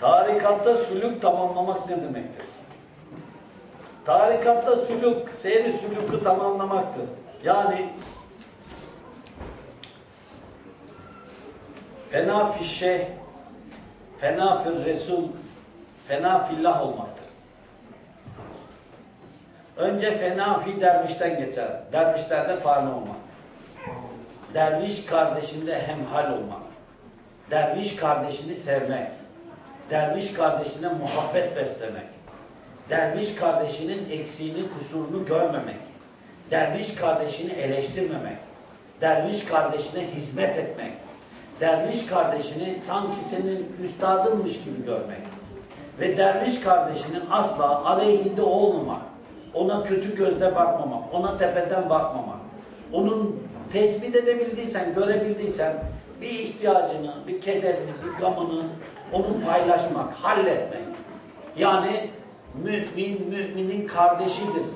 Tarikatta sülük tamamlamak ne demektir? Tarikatta sülük, seyri sülükü tamamlamaktır. Yani fena fişe, fena fil resul, fena fillah olmaktır. Önce fena fi dervişten geçer. Dervişlerde fani olmak. Derviş kardeşinde hemhal olmak. Derviş kardeşini sevmek. Derviş kardeşine muhabbet beslemek. Derviş kardeşinin eksiğini, kusurunu görmemek. Derviş kardeşini eleştirmemek. Derviş kardeşine hizmet etmek. Derviş kardeşini sanki senin üstadınmış gibi görmek. Ve derviş kardeşinin asla aleyhinde olmamak. Ona kötü gözle bakmamak. Ona tepeden bakmamak. Onun tespit edebildiysen, görebildiysen bir ihtiyacını, bir kederini, bir gamını onu paylaşmak, halletmek. Yani mümin müminin kardeşidir.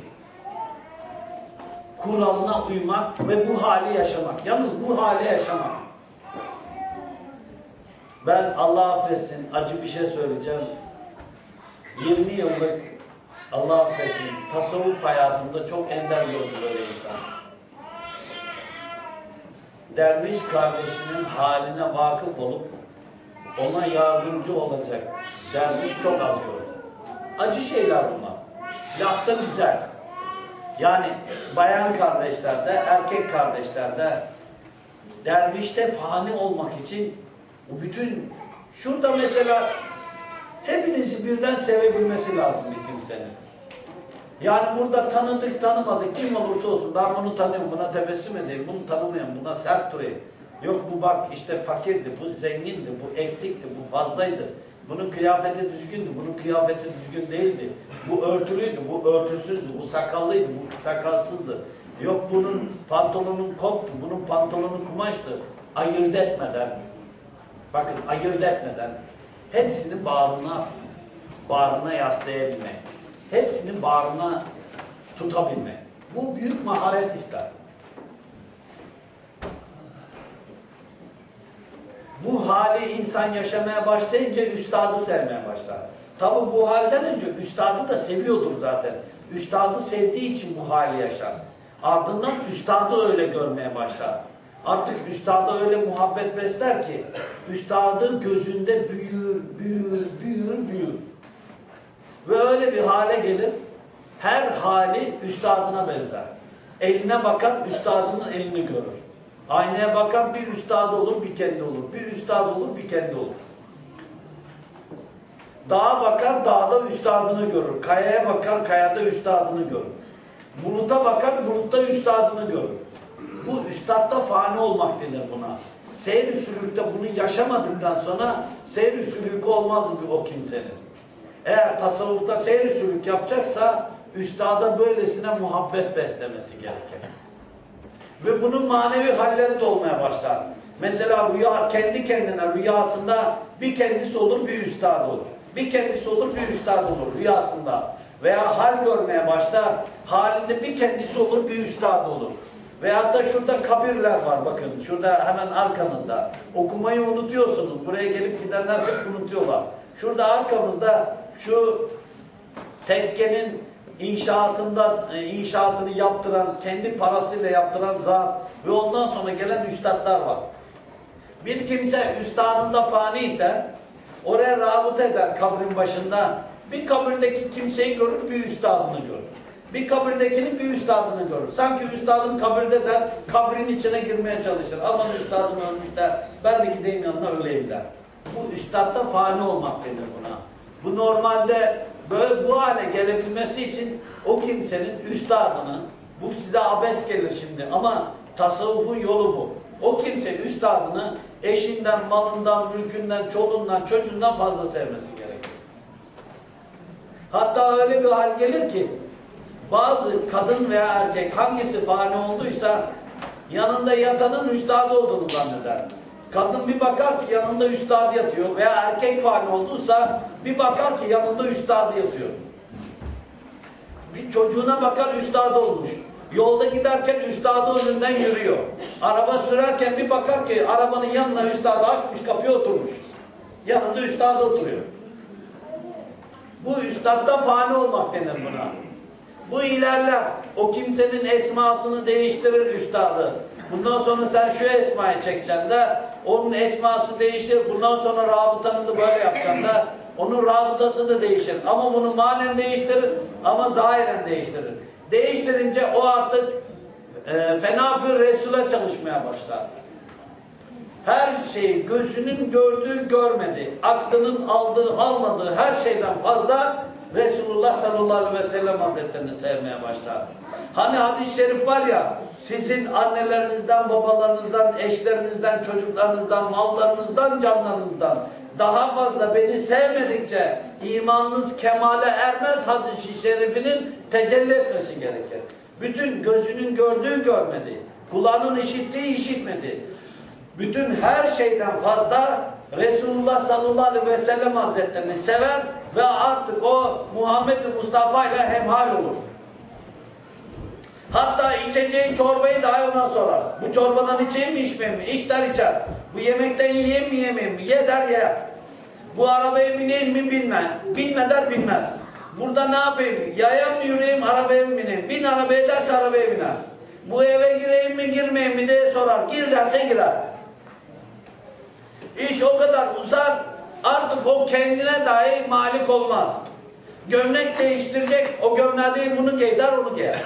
Kuralına uymak ve bu hali yaşamak. Yalnız bu hali yaşamak. Ben Allah affetsin acı bir şey söyleyeceğim. 20 yıllık Allah affetsin tasavvuf hayatımda çok ender gördüm böyle insan. Derviş kardeşinin haline vakıf olup ona yardımcı olacak derviş çok az gördüm. Acı şeyler bunlar. Lafta güzel. Yani bayan kardeşlerde, erkek kardeşlerde dervişte fani olmak için bu bütün şurada mesela hepinizi birden sevebilmesi lazım bir kimsenin. Yani burada tanıdık tanımadık kim olursa olsun ben bunu tanıyorum buna tebessüm edeyim bunu tanımıyorum buna sert durayım. Yok bu bak işte fakirdi bu zengindi bu eksikti bu fazlaydı. Bunun kıyafeti düzgündü bunun kıyafeti düzgün değildi. Bu örtülüydü bu örtüsüzdü bu sakallıydı bu sakalsızdı. Yok bunun pantolonun kottu bunun pantolonu kumaştı. Ayırt etmeden bakın ayırt etmeden hepsini bağrına bağrına yaslayabilmek hepsini bağrına tutabilmek. Bu büyük maharet ister. Bu hali insan yaşamaya başlayınca üstadı sevmeye başlar. Tabi bu halden önce üstadı da seviyordur zaten. Üstadı sevdiği için bu hali yaşar. Ardından üstadı öyle görmeye başlar. Artık üstada öyle muhabbet besler ki üstadı gözünde büyür, büyür, büyür, büyür. Ve öyle bir hale gelir, her hali üstadına benzer. Eline bakan üstadının elini görür. Aynaya bakan bir üstad olur, bir kendi olur. Bir üstad olur, bir kendi olur. Dağa bakar, dağda üstadını görür. Kayaya bakar, kayada üstadını görür. Buluta bakar, bulutta üstadını görür. Bu üstadda fani olmak denir buna. Seyr-i sülükte bunu yaşamadıktan sonra seyr-i sülük olmaz o kimsenin. Eğer tasavvufta seyir sülük yapacaksa üstada böylesine muhabbet beslemesi gerekir. Ve bunun manevi halleri de olmaya başlar. Mesela rüya kendi kendine rüyasında bir kendisi olur bir üstad olur. Bir kendisi olur bir üstad olur rüyasında. Veya hal görmeye başlar. Halinde bir kendisi olur bir üstad olur. Veyahut da şurada kabirler var bakın. Şurada hemen arkanızda. Okumayı unutuyorsunuz. Buraya gelip gidenler hep unutuyorlar. Şurada arkamızda şu tekkenin inşaatında e, inşaatını yaptıran, kendi parasıyla yaptıran zat ve ondan sonra gelen üstadlar var. Bir kimse üstadında fani ise oraya rabıt eder kabrin başında. Bir kabirdeki kimseyi görür, bir üstadını görür. Bir kabirdekinin bir üstadını görür. Sanki üstadın kabirde der, kabrin içine girmeye çalışır. Aman üstadım ölmüş der, ben de gideyim yanına öleyim der. Bu üstadda fani olmak denir buna. Bu normalde böyle bu hale gelebilmesi için o kimsenin üstadını, bu size abes gelir şimdi ama tasavvufun yolu bu. O kimse üstadını eşinden, malından, mülkünden, çoluğundan, çocuğundan fazla sevmesi gerekir. Hatta öyle bir hal gelir ki bazı kadın veya erkek hangisi fani olduysa yanında yatanın üstadı olduğunu zanneder. Kadın bir bakar ki yanında üstad yatıyor veya erkek fani olduysa bir bakar ki yanında üstad yatıyor. Bir çocuğuna bakar üstad olmuş. Yolda giderken üstadı önünden yürüyor. Araba sürerken bir bakar ki arabanın yanına üstadı açmış kapıya oturmuş. Yanında üstadı oturuyor. Bu üstadda fani olmak denir buna. Bu ilerler. O kimsenin esmasını değiştirir üstadı. Bundan sonra sen şu esmayı çekeceksin de onun esması değişir. Bundan sonra rabıtanı da böyle yapacaksın da onun rabıtası da değişir. Ama bunu manen değiştirir ama zahiren değiştirir. Değiştirince o artık e, fenafir Resul'e çalışmaya başlar. Her şeyi gözünün gördüğü görmedi, aklının aldığı almadığı her şeyden fazla Resulullah sallallahu aleyhi ve sellem hazretlerini sevmeye başlar. Hani hadis-i şerif var ya, sizin annelerinizden, babalarınızdan, eşlerinizden, çocuklarınızdan, mallarınızdan, canlarınızdan daha fazla beni sevmedikçe imanınız kemale ermez hadis-i şerifinin tecelli etmesi gerekir. Bütün gözünün gördüğü görmedi, kulağının işittiği işitmedi. Bütün her şeyden fazla Resulullah sallallahu aleyhi ve sellem hazretlerini sever ve artık o Muhammed Mustafa ile hemhal olur. Hatta içeceği çorbayı dahi ona sorar. Bu çorbadan içeyim mi içmeyeyim mi? İç der içer. Bu yemekten yiyeyim mi yemeyeyim mi? Ye der yer. Bu arabaya bineyim mi bilmem. Binme der binmez. Burada ne yapayım? Yaya mı yürüyeyim arabaya mı bineyim? Bin arabaya derse arabaya biner. Bu eve gireyim mi girmeyeyim mi diye sorar. Gir derse girer. İş o kadar uzar, artık o kendine dahi malik olmaz. Gömlek değiştirecek, o gömleği bunu giyder, onu giyer.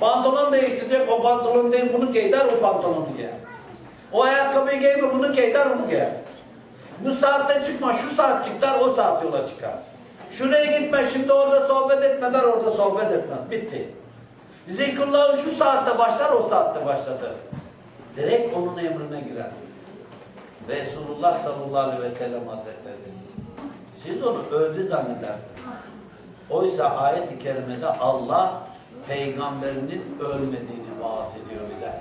Pantolon değiştirecek, o pantolon değil bunu giyder, o pantolonu giyer. O ayakkabıyı giyme, bunu giyder, onu giyer. Bu saatte çıkma, şu saat çık der, o saat yola çıkar. Şuraya gitme, şimdi orada sohbet etme der, orada sohbet etmez. Bitti. Zikrullahı şu saatte başlar, o saatte başladı. Direkt onun emrine girer. Resulullah sallallahu aleyhi ve sellem hazretleri. Siz onu öldü zannedersiniz. Oysa ayet-i kerimede Allah peygamberinin ölmediğini vaaz ediyor bize.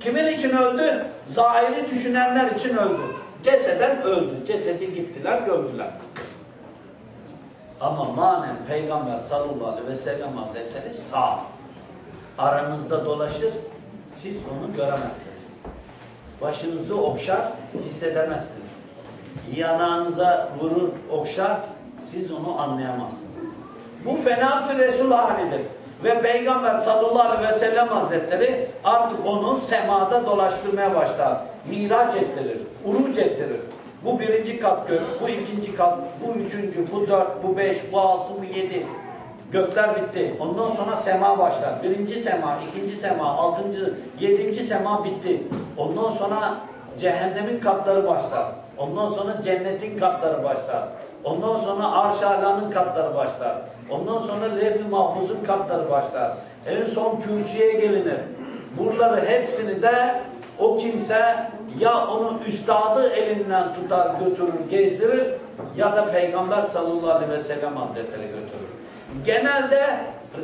Kimin için öldü? Zahiri düşünenler için öldü. Ceseden öldü. Cesedi gittiler, gömdüler. Ama manen Peygamber sallallahu aleyhi ve sellem hazretleri sağ. Aranızda dolaşır, siz onu göremezsiniz. Başınızı okşar, hissedemezsiniz. Yanağınıza vurur, okşar, siz onu anlayamazsınız. Bu fena bir Resul halidir. Ve Peygamber sallallahu aleyhi ve sellem hazretleri artık onu semada dolaştırmaya başlar. Miraç ettirir, uruc ettirir. Bu birinci kat gök, bu ikinci kat, bu üçüncü, bu dört, bu beş, bu altı, bu yedi. Gökler bitti. Ondan sonra sema başlar. Birinci sema, ikinci sema, altıncı, yedinci sema bitti. Ondan sonra cehennemin katları başlar. Ondan sonra cennetin katları başlar. Ondan sonra arş alanın katları başlar. Ondan sonra levh-i mahfuzun katları başlar. En son kürsüye gelinir. Buraları hepsini de o kimse ya onu üstadı elinden tutar götürür gezdirir ya da Peygamber sallallahu aleyhi ve sellem hazretleri götürür. Genelde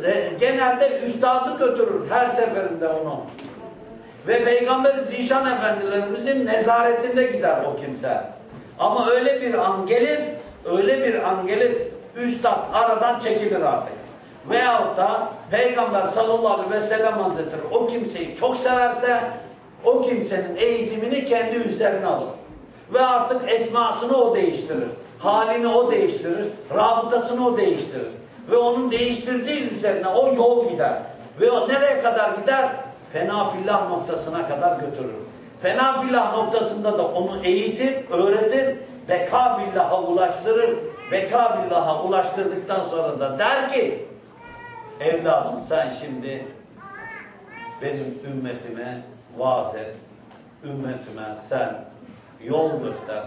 e, genelde üstadı götürür her seferinde onu. Ve Peygamber Zişan Efendilerimizin nezaretinde gider o kimse. Ama öyle bir an gelir, öyle bir an gelir, üstad aradan çekilir artık. Veyahut da Peygamber sallallahu aleyhi ve sellem hazretleri o kimseyi çok severse, o kimsenin eğitimini kendi üzerine alır. Ve artık esmasını o değiştirir. Halini o değiştirir. Rabıtasını o değiştirir. Ve onun değiştirdiği üzerine o yol gider. Ve o nereye kadar gider? Fena fillah noktasına kadar götürür. Fena fillah noktasında da onu eğitir, öğretir, beka billaha ulaştırır. Beka billaha ulaştırdıktan sonra da der ki, evladım sen şimdi benim ümmetime vaaz et, ümmetime sen yol göster.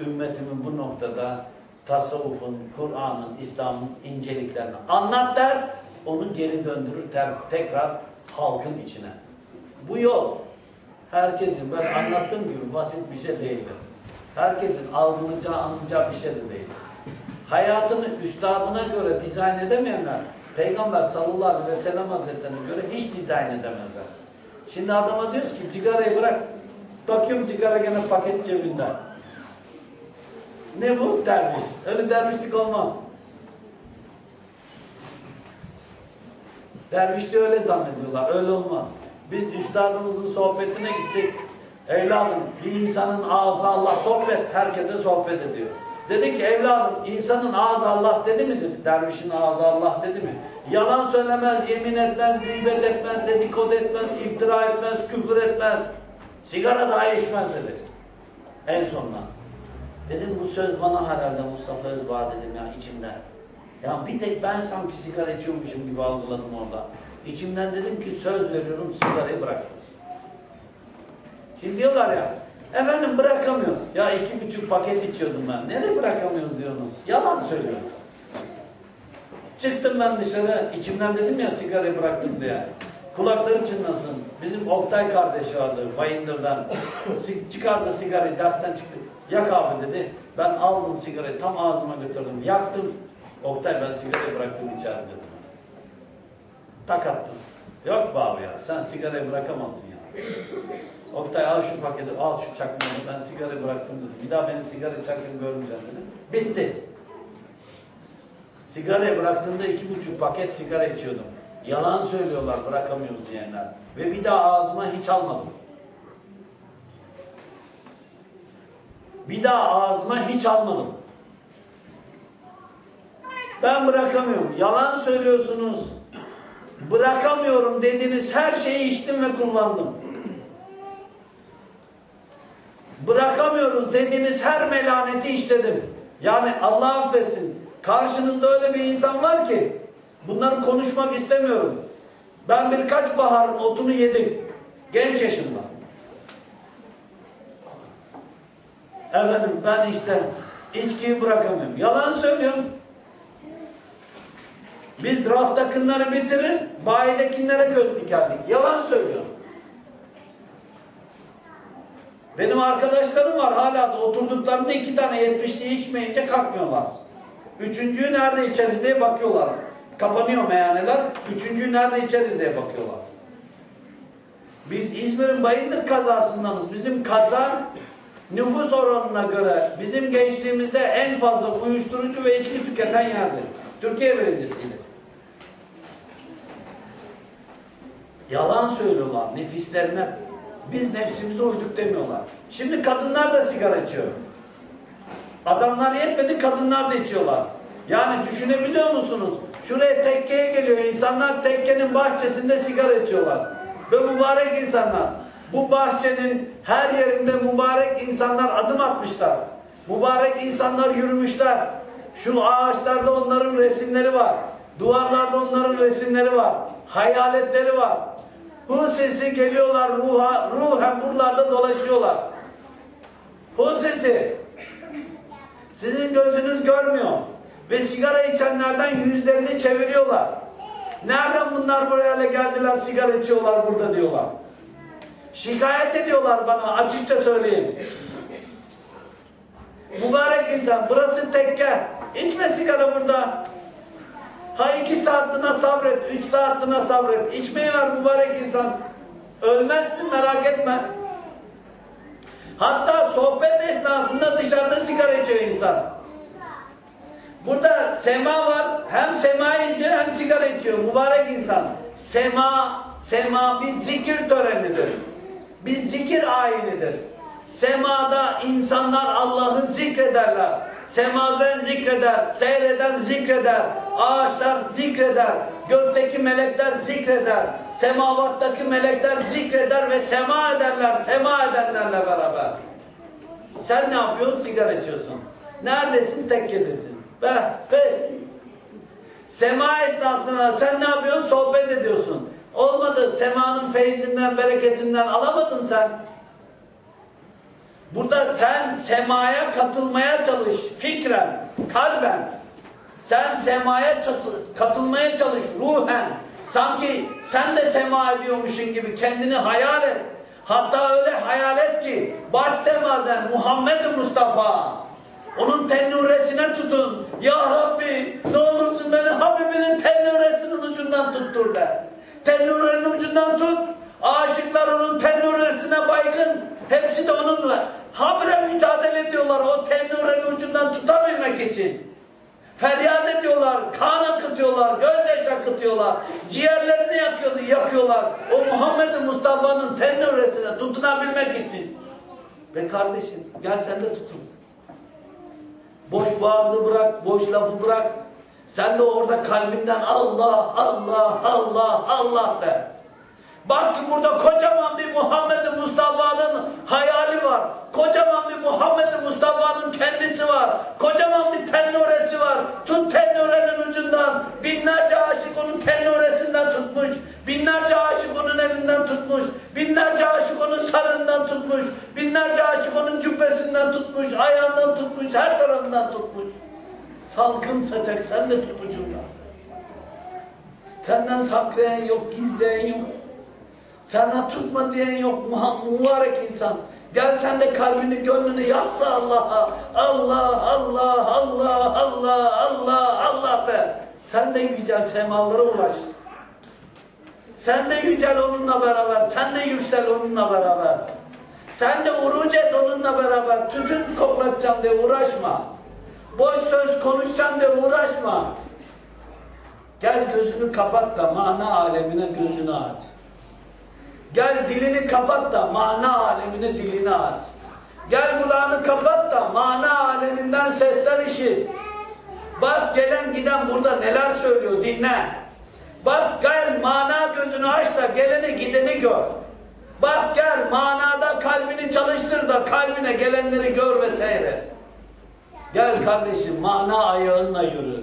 Ümmetimin bu noktada tasavvufun, Kur'an'ın, İslam'ın inceliklerini anlat der, onu geri döndürür ter- tekrar halkın içine. Bu yol herkesin ben anlattığım gibi basit bir şey değildir. Herkesin algılayacağı, anlayacağı bir şey de değil. Hayatını üstadına göre dizayn edemeyenler Peygamber sallallahu aleyhi ve sellem hazretlerine göre hiç dizayn edemezler. Şimdi adama diyoruz ki cigarayı bırak. Bakıyorum sigara gene paket cebinde. Ne bu? Derviş. Öyle dervişlik olmaz. Dervişliği öyle zannediyorlar. Öyle olmaz. Biz üstadımızın sohbetine gittik. Evladım bir insanın ağzı Allah sohbet, herkese sohbet ediyor. Dedi ki evladım insanın ağzı Allah dedi mi dedi. Dervişin ağzı Allah dedi mi? Yalan söylemez, yemin etmez, gıybet etmez, dedikodu etmez, iftira etmez, küfür etmez. Sigara dahi içmez dedi. En sonunda. Dedim bu söz bana herhalde Mustafa Özbağ dedim ya içimden. Ya bir tek ben sanki sigara içiyormuşum gibi algıladım orada. İçimden dedim ki söz veriyorum sigarayı bırakırız. Şimdi diyorlar ya efendim bırakamıyoruz. Ya iki buçuk paket içiyordum ben. Nereye bırakamıyoruz diyorsunuz. Yalan söylüyorsunuz. Çıktım ben dışarı, içimden dedim ya sigarayı bıraktım diye. Kulakları çınlasın. Bizim Oktay kardeşi vardı Bayındır'dan. Çıkardı sigarayı dersten çıktı. Yak abi dedi. Ben aldım sigarayı tam ağzıma götürdüm. Yaktım. Oktay ben sigarayı bıraktım içeride dedim. Tak attım. Yok be abi ya sen sigarayı bırakamazsın ya. Oktay al şu paketi al şu çakmağı ben sigarayı bıraktım dedi. Bir daha beni sigara içerken görmeyeceğim dedim. Bitti. Sigarayı bıraktığımda iki buçuk paket sigara içiyordum. Yalan söylüyorlar bırakamıyoruz diyenler. Ve bir daha ağzıma hiç almadım. Bir daha ağzıma hiç almadım. Ben bırakamıyorum. Yalan söylüyorsunuz. Bırakamıyorum dediğiniz her şeyi içtim ve kullandım. Bırakamıyoruz dediğiniz her melaneti işledim. Yani Allah affetsin. Karşınızda öyle bir insan var ki bunları konuşmak istemiyorum. Ben birkaç baharın otunu yedim. Genç yaşımda. Efendim ben işte içkiyi bırakamıyorum. Yalan söylüyorum. Biz raftakinleri bitirir, bayidekilere göz dikerdik. Yalan söylüyorum. Benim arkadaşlarım var hala da oturduklarında iki tane yetmişliği içmeyince kalkmıyorlar. Üçüncüyü nerede içeriz diye bakıyorlar. Kapanıyor meyhaneler. Üçüncüyü nerede içeriz diye bakıyorlar. Biz İzmir'in Bayındır kazasındanız. Bizim kaza nüfus oranına göre bizim gençliğimizde en fazla uyuşturucu ve içki tüketen yerdir. Türkiye birincisiydi. Yalan söylüyorlar nefislerine. Biz nefsimize uyduk demiyorlar. Şimdi kadınlar da sigara içiyor. Adamlar yetmedi kadınlar da içiyorlar. Yani düşünebiliyor musunuz? Şuraya tekkeye geliyor insanlar tekkenin bahçesinde sigara içiyorlar. Ve mübarek insanlar. Bu bahçenin her yerinde mübarek insanlar adım atmışlar. Mübarek insanlar yürümüşler. Şu ağaçlarda onların resimleri var. Duvarlarda onların resimleri var. Hayaletleri var. Bu sesi geliyorlar ruha, ruhen buralarda dolaşıyorlar. Bu sesi sizin gözünüz görmüyor. Ve sigara içenlerden yüzlerini çeviriyorlar. Nereden bunlar buraya geldiler sigara içiyorlar burada diyorlar. Şikayet ediyorlar bana açıkça söyleyeyim. Mübarek insan burası tekke. İçme sigara burada. Ha iki saatliğine sabret, üç saatliğine sabret. İçmeyi ver mübarek insan. Ölmezsin merak etme. Hatta sohbet esnasında dışarıda sigara içiyor insan. Burada sema var. Hem sema içiyor hem sigara içiyor. Mübarek insan. Sema, sema bir zikir törenidir. Bir zikir ayinidir. Semada insanlar Allah'ı zikrederler. Semazen zikreder, seyreden zikreder, ağaçlar zikreder, gökteki melekler zikreder, semavattaki melekler zikreder ve sema ederler, sema edenlerle beraber. Sen ne yapıyorsun? Sigara içiyorsun. Neredesin? Tekkedesin. Be, be. Sema esnasında sen ne yapıyorsun? Sohbet ediyorsun. Olmadı. Semanın feyzinden, bereketinden alamadın sen. Burada sen semaya katılmaya çalış. Fikren, kalben. Sen semaya katılmaya çalış ruhen. Sanki sen de sema ediyormuşsun gibi kendini hayal et. Hatta öyle hayal et ki baş semaden Muhammed Mustafa onun tennuresine tutun. Ya Rabbi ne olursun beni Habibinin tennuresinin ucundan tuttur de. Tennurenin ucundan tut. Aşıklar onun tennuresine baygın. Hepsi de onunla. Habire mücadele ediyorlar o tennurenin ucundan tutabilmek için. Feryat ediyorlar, kan akıtıyorlar, gözyaşı akıtıyorlar, ciğerlerini yakıyor, yakıyorlar. O Muhammed Mustafa'nın tennuresine tutunabilmek için. Ve kardeşim gel sen de tutun. Boş vaazı bırak, boş lafı bırak. Sen de orada kalbinden Allah, Allah, Allah, Allah de. Bak ki burada kocaman bir Muhammed Mustafa'nın hayali var. Kocaman bir Muhammed Mustafa'nın kendisi var. Kocaman bir tennoresi var. Tut tennorenin ucundan. Binlerce aşık onun tennoresinden tutmuş. Binlerce aşık onun elinden tutmuş. Binlerce aşık onun sarığından tutmuş. Binlerce aşık onun cübbesinden tutmuş. Ayağından tutmuş. Her tarafından tutmuş. Salkım saçak sen de tut ucundan. Senden saklayan yok, gizleyen yok. Sana tutma diyen yok mübarek insan. Gel sen de kalbini gönlünü yasla Allah'a. Allah, Allah, Allah, Allah, Allah, Allah be. Sen de yücel semalara ulaş. Sen de yücel onunla beraber. Sen de yüksel onunla beraber. Sen de uruc et onunla beraber. Tütün koklatacağım diye uğraşma. Boş söz konuşacağım diye uğraşma. Gel gözünü kapat da mana alemine gözünü aç. Gel dilini kapat da mana alemine dilini aç. Gel kulağını kapat da mana aleminden sesler işit. Bak gelen giden burada neler söylüyor dinle. Bak gel mana gözünü aç da geleni gideni gör. Bak gel manada kalbini çalıştır da kalbine gelenleri gör ve seyret. Gel kardeşim mana ayağınla yürü.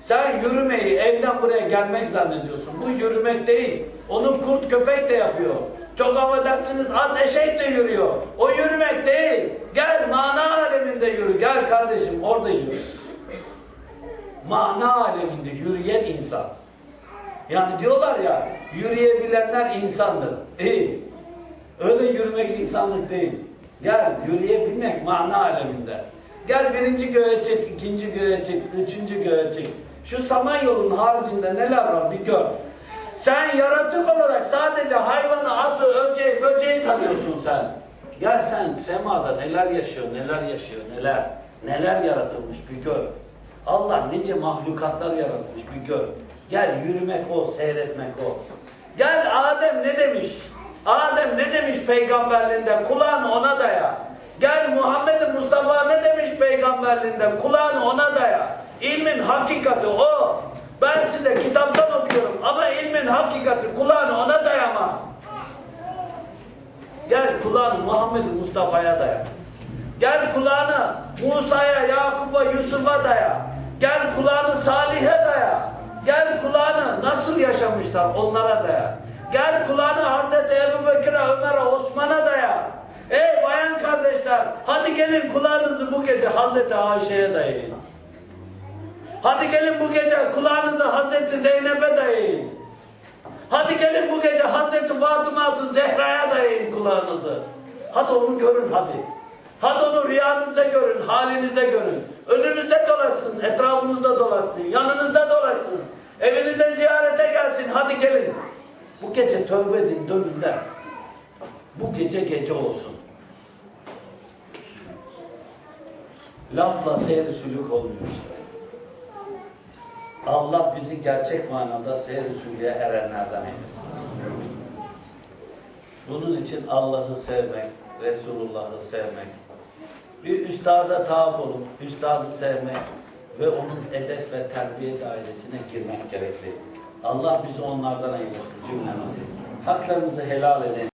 Sen yürümeyi evden buraya gelmek zannediyorsun. Bu yürümek değil. Onu kurt köpek de yapıyor. Çok affedersiniz at eşek de yürüyor. O yürümek değil. Gel mana aleminde yürü. Gel kardeşim orada yürü. Mana aleminde yürüyen insan. Yani diyorlar ya yürüyebilenler insandır. İyi. Öyle yürümek insanlık değil. Gel yürüyebilmek mana aleminde. Gel birinci göğe çık, ikinci göğe çık, üçüncü göğe çık. Şu Samanyolu'nun haricinde neler var bir gör. Sen yaratık olarak sadece hayvanı, atı, öceği, böceği tanıyorsun sen. Gel sen semada neler yaşıyor, neler yaşıyor, neler. Neler yaratılmış bir gör. Allah nice mahlukatlar yaratmış bir gör. Gel yürümek o, seyretmek o. Gel Adem ne demiş? Adem ne demiş peygamberliğinde? Kulağını ona daya. Gel Muhammed Mustafa ne demiş peygamberliğinde? Kulağını ona daya. İlmin hakikati o. Ben size kitaptan okuyorum ama ilmin hakikati kulağını ona dayama. Gel kulağını Muhammed Mustafa'ya daya. Gel kulağını Musa'ya, Yakup'a, Yusuf'a daya. Gel kulağını Salih'e daya. Gel kulağını nasıl yaşamışlar onlara daya. Gel kulağını Hazreti Ebu Bekir'e, Ömer'e, Osman'a daya. Ey bayan kardeşler, hadi gelin kulağınızı bu gece Hazreti Ayşe'ye dayayın. Hadi gelin bu gece kulağınızı Hazreti Zeynep'e dayayın. Hadi gelin bu gece Hazreti Fatıma Hatun Zehra'ya dayayın kulağınızı. Hadi onu görün hadi. Hadi onu rüyanızda görün, halinizde görün. Önünüzde dolaşsın, etrafınızda dolaşsın, yanınızda dolaşsın. Evinize ziyarete gelsin, hadi gelin. Bu gece tövbe edin, dönün de. Bu gece gece olsun. Lafla seyir sülük olmuyor işte. Allah bizi gerçek manada seyir erenlerden eylesin. Bunun için Allah'ı sevmek, Resulullah'ı sevmek, bir üstada taaf olup üstadı sevmek ve onun edep ve terbiye dairesine girmek gerekli. Allah bizi onlardan eylesin cümlemizi. Haklarımızı helal edelim.